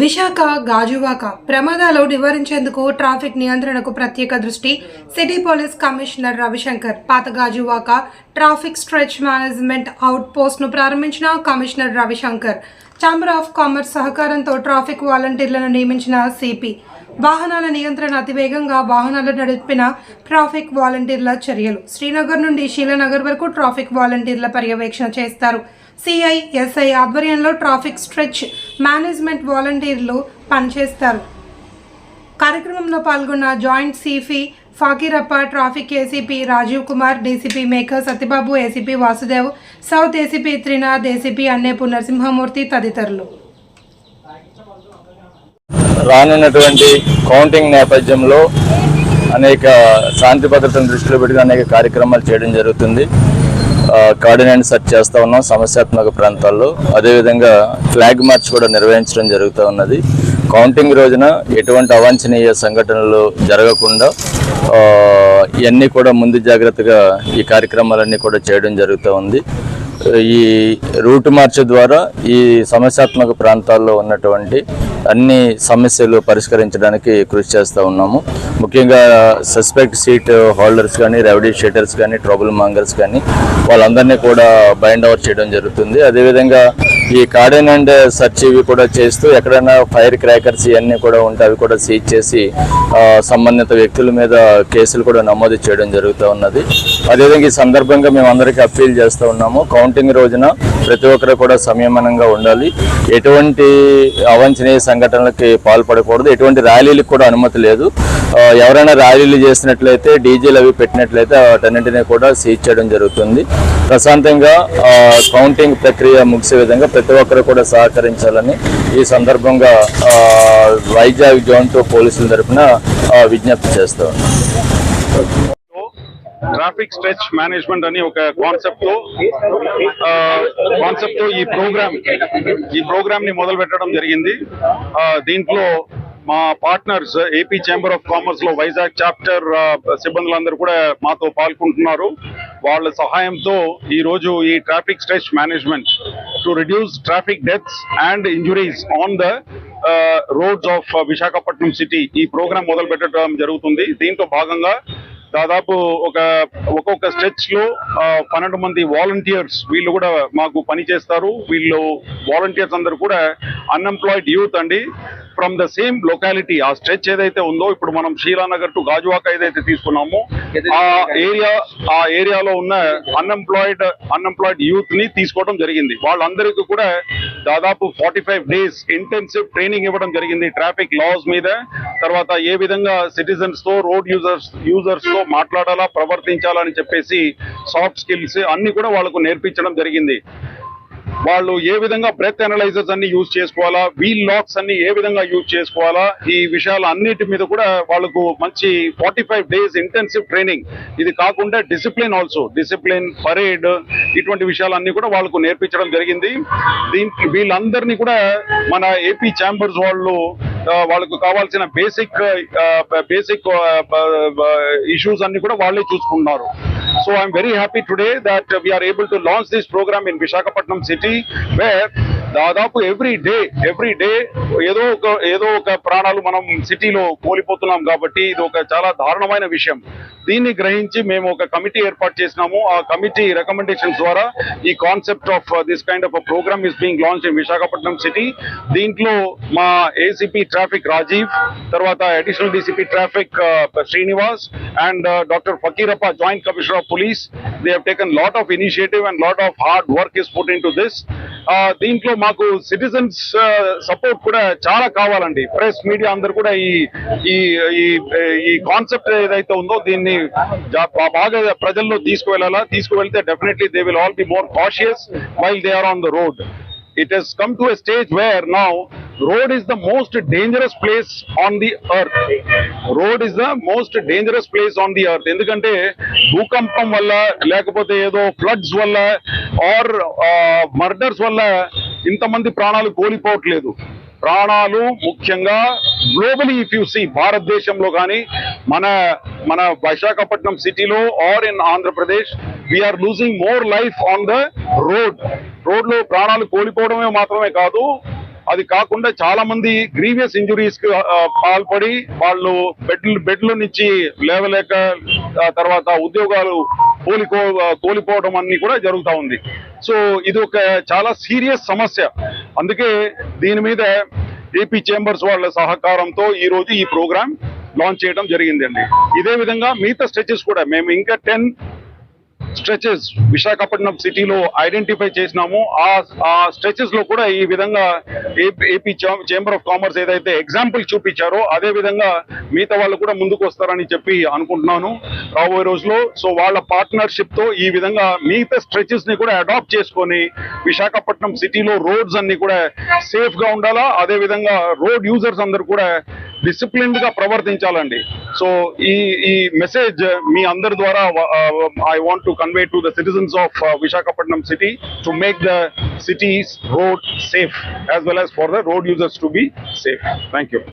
విశాఖ గాజువాక ప్రమాదాలు నివారించేందుకు ట్రాఫిక్ నియంత్రణకు ప్రత్యేక దృష్టి సిటీ పోలీస్ కమిషనర్ రవిశంకర్. పాత Gajuwaka traffic stretch management out పోస్ట్ను ప్రారంభించిన commissioner Ravishankar. Chamber of commerce సహకారంతో ట్రాఫిక్ వాలంటీర్లను నియమించిన సిపి. వాహనాల నియంత్రణ అతివేగంగా వాహనాలు నడిపిన ట్రాఫిక్ వాలంటీర్ల చర్యలు. శ్రీనగర్ నుండి శీలనగర్ వరకు ట్రాఫిక్ వాలంటీర్ల పర్యవేక్షణ చేస్తారు. సిఐ ఎస్ఐ ఆధ్వర్యంలో ట్రాఫిక్ స్ట్రెచ్ మేనేజ్మెంట్ వాలంటీర్లు పనిచేస్తారు. కార్యక్రమంలో పాల్గొన్న joint CP Fakirappa traffic ACP Rajeev Kumar DCP maker Satyababu ACP Vasudev south ACP Trinath ACP Annepu Narasimhamurthy తదితరులు. రానున్నటువంటి కౌంటింగ్ నేపథ్యంలో అనేక శాంతి భద్రతను దృష్టిలో పెట్టుకుని అనేక కార్యక్రమాలు చేయడం జరుగుతుంది. కార్డినెంట్ సెర్చ్ చేస్తూ ఉన్నాం సమస్యాత్మక ప్రాంతాల్లో. అదేవిధంగా ఫ్లాగ్ మార్చ్ కూడా నిర్వహించడం జరుగుతూ ఉన్నది. కౌంటింగ్ రోజున ఎటువంటి అవాంఛనీయ సంఘటనలు జరగకుండా ఇవన్నీ కూడా ముందు జాగ్రత్తగా ఈ కార్యక్రమాలన్నీ కూడా చేయడం జరుగుతూ ఉంది. ఈ రూట్ మార్చ్ ద్వారా ఈ సమస్యాత్మక ప్రాంతాల్లో ఉన్నటువంటి అన్ని సమస్యలు పరిష్కరించడానికి కృషి చేస్తూ ఉన్నాము. ముఖ్యంగా సస్పెక్ట్ సీట్ హోల్డర్స్ కానీ రెవడీ షీటర్స్ కానీ ట్రబుల్ మాంగర్స్ కానీ వాళ్ళందరినీ కూడా బైండ్ అవుట్ చేయడం జరుగుతుంది. అదేవిధంగా ఈ కార్డెన్ అండ్ సర్చ్ ఇవి కూడా చేస్తూ ఎక్కడైనా ఫైర్ క్రాకర్స్ ఇవన్నీ కూడా ఉంటే అవి కూడా సీజ్ చేసి సంబంధిత వ్యక్తుల మీద కేసులు కూడా నమోదు చేయడం జరుగుతూ ఉన్నది. అదేవిధంగా ఈ సందర్భంగా మేము అందరికీ అప్పీల్ చేస్తూ ఉన్నాము. కౌంటింగ్ రోజున ప్రతి ఒక్కరు కూడా సంయమనంగా ఉండాలి. ఎటువంటి అవాంఛనీయ సంఘటనలకి పాల్పడకూడదు. ఎటువంటి ర్యాలీలకు కూడా అనుమతి లేదు. ఎవరైనా ర్యాలీలు చేసినట్లయితే డీజేలు అవి పెట్టినట్లయితే వాటన్నింటినీ కూడా సీజ్ చేయడం జరుగుతుంది. ప్రశాంతంగా కౌంటింగ్ ప్రక్రియ ముగిసే విధంగా ప్రతి ఒక్కరు కూడా సహకరించాలని ఈ సందర్భంగా వైజాగ్ జోన్ టూ పోలీసుల తరఫున విజ్ఞప్తి చేస్తూ ట్రాఫిక్ స్ట్రెచ్ మేనేజ్మెంట్ అని ఒక కాన్సెప్ట్తో కాన్సెప్ట్తో ఈ ప్రోగ్రామ్ ఈ ప్రోగ్రామ్ని మొదలు పెట్టడం జరిగింది. దీంట్లో మా పార్ట్నర్స్ ఏపీ ఛాంబర్ ఆఫ్ కామర్స్లో వైజాగ్ చాప్టర్ సిబ్బందులందరూ కూడా మాతో పాల్గొంటున్నారు. వాళ్ళ సహాయంతో ఈ రోజు ఈ traffic stretch management to reduce traffic deaths and injuries on the roads of Visakhapatnam city ఈ ప్రోగ్రామ్ మొదలు పెట్టడం జరుగుతుంది. దీంతో భాగంగా దాదాపు ఒక ఒక్కొక్క స్ట్రెచ్లో పన్నెండు మంది వాలంటీర్స్ వీళ్ళు కూడా మాకు పని చేస్తారు వీళ్ళు వాలంటీర్స్ అందరు కూడా అన్ఎంప్లాయిడ్ యూత్ అండి. ఫ్రమ్ ద సేమ్ లొకాలిటీ ఆ స్ట్రెచ్ ఏదైతే ఉందో ఇప్పుడు మనం శ్రీరానగర్ టు గాజువాక ఏదైతే తీసుకున్నామో ఆ ఏరియా ఆ ఏరియాలో ఉన్న అన్ఎంప్లాయిడ్ అన్ఎంప్లాయిడ్ యూత్ని తీసుకోవడం జరిగింది. వాళ్ళందరికీ కూడా దాదాపు forty five days intensive training ఇవ్వడం జరిగింది. ట్రాఫిక్ లాస్ మీద తర్వాత ఏ విధంగా సిటిజన్స్తో రోడ్ యూజర్స్ యూజర్స్తో మాట్లాడాలా ప్రవర్తించాలని చెప్పేసి సాఫ్ట్ స్కిల్స్ అన్ని కూడా వాళ్ళకు నేర్పించడం జరిగింది. వాళ్ళు ఏ విధంగా బ్రెత్ అనలైజర్స్ అన్ని యూజ్ చేసుకోవాలా? వీల్ లాక్స్ అన్ని ఏ విధంగా యూజ్ చేసుకోవాలా? ఈ విషయాలు అన్నిటి మీద కూడా వాళ్ళకు మంచి forty five days intensive training ఇది కాకుండా డిసిప్లిన్ ఆల్సో డిసిప్లిన్ పరేడ్ ఇటువంటి విషయాలన్నీ కూడా వాళ్ళకు నేర్పించడం జరిగింది. దీనికి వీళ్ళందరినీ కూడా మన ఏపీ ఛాంబర్స్ వాళ్ళు వాళ్ళకు కావాల్సిన బేసిక్ బేసిక్ ఇష్యూస్ అన్ని కూడా వాళ్ళే So so very very today today we are able to launch this program in Visakhapatnam city where దాదాపు ఎవ్రీ డే ఎవ్రీ డే ఏదో ఒక ఏదో ఒక ప్రాణాలు మనం సిటీలో కోల్పోతున్నాం కాబట్టి ఇది ఒక చాలా దారుణమైన విషయం. దీన్ని గ్రహించి మేము ఒక కమిటీ ఏర్పాటు చేసినాము. ఆ కమిటీ రికమెండేషన్స్ ద్వారా ఈ concept of this kind of program is being launch in Visakhapatnam city దీంట్లో మా ఏసీపీ ట్రాఫిక్ రాజీవ్ తర్వాత additional DCP traffic Srinivas and doctor Fakirappa joint commissioner of police they have taken lot of initiative and lot of hard work is put in to this దీంట్లో మాకు citizens support కూడా చాలా కావాలండి. Press media అందరు కూడా ఈ ఈ concept ఏదైతే ఉందో దీన్ని బాగా ప్రజల్లో తీసుకువెళ్ళాలా? తీసుకువెళ్తే definitely they will all be more cautious while they are on the road it has come to a stage where now road is the most dangerous place on the earth. Road is the most dangerous place on the earth. ఎందుకంటే భూకంపం వల్ల లేకపోతే ఏదో floods వల్ల are murders వల్ల ఇంతమంది ప్రాణాలు కోల్పోవట్లేదు. ప్రాణాలు ముఖ్యంగా గ్లోబలీ ఇఫ్ యూ సీ భారతదేశంలో కానీ మన మన విశాఖపట్నం సిటీలో or in Andhra Pradesh we are losing more life on the road రోడ్లో ప్రాణాలు కోల్పోవడమే మాత్రమే కాదు అది కాకుండా చాలా మంది గ్రీవియస్ ఇంజురీస్కి పాల్పడి వాళ్ళు బెడ్ బెడ్ల నుంచి లేవలేక తర్వాత ఉద్యోగాలు కోలికో కోల్పోవడం అన్ని కూడా జరుగుతూ ఉంది. సో ఇది ఒక చాలా సీరియస్ సమస్య. అందుకే దీని మీద ఏపీ చేంబర్స్ వాళ్ళ సహకారంతో ఈ రోజు ఈ ప్రోగ్రామ్ లాంచ్ చేయడం జరిగిందండి. ఇదే విధంగా మిగతా స్ట్రెచెస్ కూడా మేము ఇంకా టెన్ స్ట్రెచెస్ విశాఖపట్నం సిటీలో ఐడెంటిఫై చేసినాము. ఆ స్ట్రెచెస్లో కూడా ఈ విధంగా ఏపీ చేంబర్ ఆఫ్ కామర్స్ ఏదైతే ఎగ్జాంపుల్ చూపించారో అదే విధంగా మిగతా వాళ్ళు కూడా ముందుకు వస్తారని చెప్పి అనుకుంటున్నాను రాబోయే రోజులో సో వాళ్ళ పార్ట్నర్షిప్తో ఈ విధంగా మిగతా స్ట్రెచెస్ని కూడా అడాప్ట్ చేసుకొని విశాఖపట్నం సిటీలో రోడ్స్ అన్ని కూడా సేఫ్గా ఉండాలా? అదే విధంగా రోడ్ యూజర్స్ అందరు కూడా డిసిప్లిన్డ్గా ప్రవర్తించాలండి. సో ఈ ఈ మెసేజ్ మీ అందరి ద్వారా I want to convey to the citizens of uh, Vishakhapatnam city to make the city's road safe as well as for the road users to be safe. Thank you.